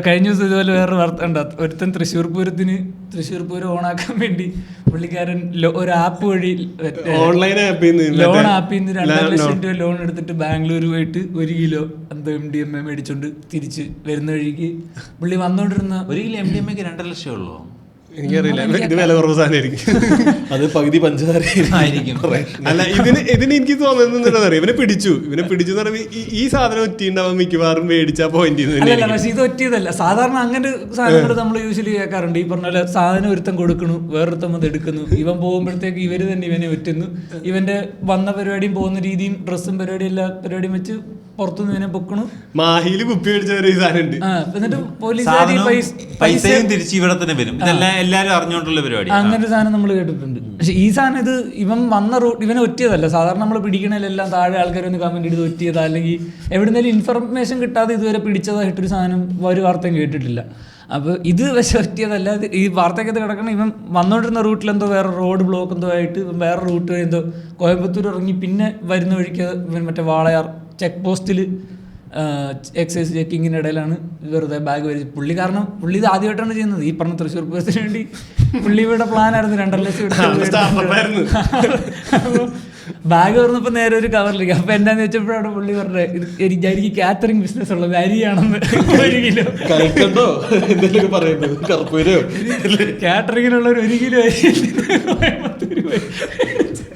കഴിഞ്ഞ ദിവസം ഇതുപോലെ വേറെ വാർത്ത ഉണ്ട് ഒരുത്തൻ തൃശ്ശൂർ പൂരത്തിന് തൃശ്ശൂർ പൂരം ഓണാക്കാൻ വേണ്ടി പുള്ളിക്കാരൻ ഒരു ആപ്പ് വഴി ഓൺലൈൻ ആപ്പിൽ ലോൺ ആപ്പിൽ നിന്ന് രണ്ടര ലക്ഷം രൂപ ലോൺ എടുത്തിട്ട് ബാംഗ്ലൂർ പോയിട്ട് ഒരു കിലോ എന്തോ എം ഡി എം എ മേടിച്ചോണ്ട് തിരിച്ച് വരുന്ന വഴിക്ക് പുള്ളി വന്നോണ്ടിരുന്ന ഒരു കിലോ എം ഡി എം എക്ക് രണ്ടര ലക്ഷം ഉള്ളൂ? എനിക്കറിയില്ല. ഇത് വില കുറവ് സാധനമായിരിക്കും. അത് പകുതി പഞ്ചസാര ആയിരിക്കും. അല്ല ഇതിന് ഇതിന് എനിക്ക് തോന്നുന്നത് അറിയാം? ഇവനെ പിടിച്ചു. ഇവനെ പിടിച്ചു എന്ന് പറയുമ്പോൾ ഈ- സാധനം ഒറ്റിണ്ടാവാൻ മിക്കവാറും മേടിച്ച പോയിന്റ് പക്ഷെ ഇത് ഒറ്റിയതല്ല. സാധാരണ അങ്ങനെ സാധനങ്ങൾ നമ്മൾ യൂഷ്വലി കേൾക്കാറുണ്ട്. ഈ പറഞ്ഞ പോലെ സാധനം ഒരുത്തം കൊടുക്കണു വേറൊരുത്തം അത് എടുക്കുന്നു. ഇവൻ പോകുമ്പോഴത്തേക്ക് ഇവർ തന്നെ ഇവനെ ഒറ്റുന്നു. ഇവന്റെ വന്ന പരിപാടിയും പോകുന്ന രീതിയും ഡ്രസ്സും പരിപാടിയും എല്ലാ പരിപാടിയും വെച്ച് പുറത്തുനിന്ന് ഇവനെ പൊക്കണു. മാഹിയിൽ കുപ്പി അടിച്ചവരെ സാധനം ഉണ്ട് ആ എന്നിട്ട് പോലീസുകാർ പൈസ പൈസയും തിരിച്ച് ഇവിടെ തന്നെ വരും. ഇതെല്ലാം എല്ലാരും അറിഞ്ഞുകൊണ്ടുള്ള പരിപാടി. അങ്ങനെ ഒരു സാധനം നമ്മൾ കേട്ടിട്ടുണ്ട്. പക്ഷെ ഈ സാധനം ഇത് ഇവൻ വന്ന റൂട്ട് ഇവനെ ഒറ്റിയതല്ല. സാധാരണ നമ്മൾ പിടിക്കണതിലെല്ലാം താഴെ ആൾക്കാർ ഒന്ന് കമന്റ് ചെയ്ത് ഒറ്റിയതാ. അല്ലെങ്കിൽ എവിടുന്നേലും ഇൻഫർമേഷൻ കിട്ടാതെ ഇതുവരെ പിടിച്ചതായിട്ടൊരു സാധനം ഒരു വാർത്തയും കേട്ടിട്ടില്ല. അപ്പോൾ ഇത് പക്ഷെ പറ്റിയതല്ല ഈ വാർത്തയ്ക്കകത്ത് കിടക്കണം ഇവൻ വന്നുകൊണ്ടിരുന്ന റൂട്ടിൽ എന്തോ വേറെ റോഡ് ബ്ലോക്ക് എന്തോ ആയിട്ട് ഇവൻ വേറെ റൂട്ട് എന്തോ കോയമ്പത്തൂർ ഇറങ്ങി പിന്നെ വരുന്ന വഴിക്ക് ഇവൻ മറ്റേ വാളയാർ ചെക്ക് പോസ്റ്റിൽ എക്സൈസ് ചെക്കിങ്ങിന്റെ ഇടയിലാണ് വെറുതെ ബാഗ് വരിച്ച് പുള്ളി കാരണം പുള്ളി ഇത് ആദ്യമായിട്ടാണ് ചെയ്യുന്നത് ഈ പറഞ്ഞ തൃശ്ശൂർ പൂരത്തിന് വേണ്ടി പുള്ളിയുടെ പ്ലാനായിരുന്നു രണ്ടര ലക്ഷം. ബാഗ് തുറന്നപ്പോ നേരെ ഒരു കവറിലേക്ക് അപ്പൊ എന്താന്ന് വെച്ചപ്പോഴാണ് പുള്ളി പറഞ്ഞത് ഇത് എനിക്ക് എനിക്ക് കാറ്ററിംഗ് ബിസിനസ് ഉള്ളത് അരിയാണെന്ന്. ഒരു കിലോ. കൽക്കണ്ടോ? എന്തെങ്കിലും പറയുന്നത്? കർപ്പൂരോ കാറ്ററിങ്ങിനുള്ള ഒരു കിലോ അരി. പോയി.